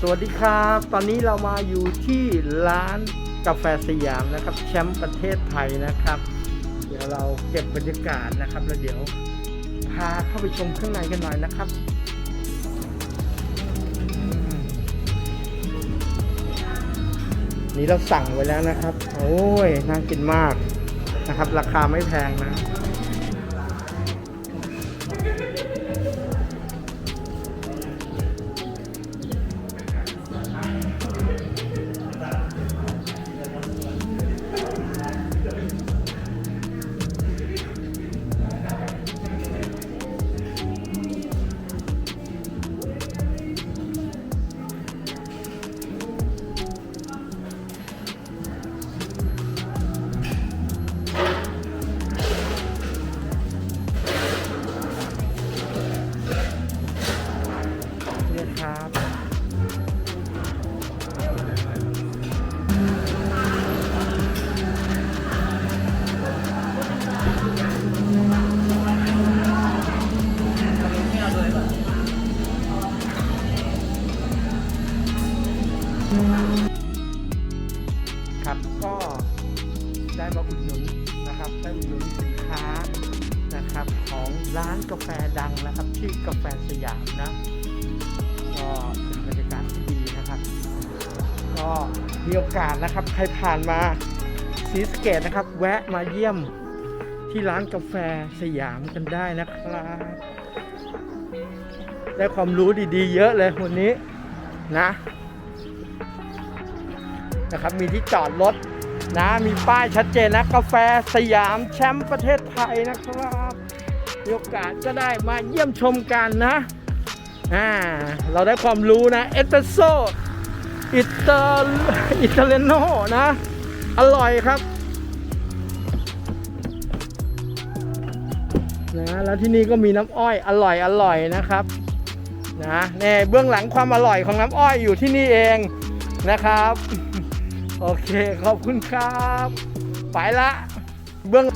สวัสดีครับ ตอนนี้เรามาอยู่ที่ร้านกาแฟสยามนะครับแชมป์ประเทศไทยนะครับ เดี๋ยวเราเก็บบรรยากาศนะครับ แล้วเดี๋ยวพาเข้าไปชมข้างในกันหน่อยนะครับนี่เราสั่งไว้แล้วนะครับ โอ้ยน่ากินมากนะครับ ราคาไม่แพงนะ ครับก็ได้มาอุดหนุนนะครับได้อุดหนุนสินค้านะครับของร้านกาแฟดังนะครับที่กาแฟสยามนะก็เป็นบรรยากาศที่ดีนะครับ ก็มีโอกาสนะครับใครผ่านมาซีสเกตนะครับ แวะมาเยี่ยมที่ร้านกาแฟสยามกันได้นะครับ ได้ความรู้ดีๆ เยอะเลยวันนี้นะ นะครับ มีที่จอดรถนะ มีป้ายชัดเจนนะ กาแฟสยามแชมป์ประเทศไทยนะครับมีโอกาสก็ได้มาเยี่ยมชมกันนะอ่าเราได้ความรู้นะเอสเปรสโซอิตาอิตาเลโนนะ อร่อยครับนะแล้วที่นี่ก็มีน้ำอ้อยอร่อยอร่อยนะครับนะเนี่ยเบื้องหลังความอร่อยของน้ำอ้อยอยู่ที่นี่เองนะครับ โอเคขอบคุณครับ ไปละเบื้อง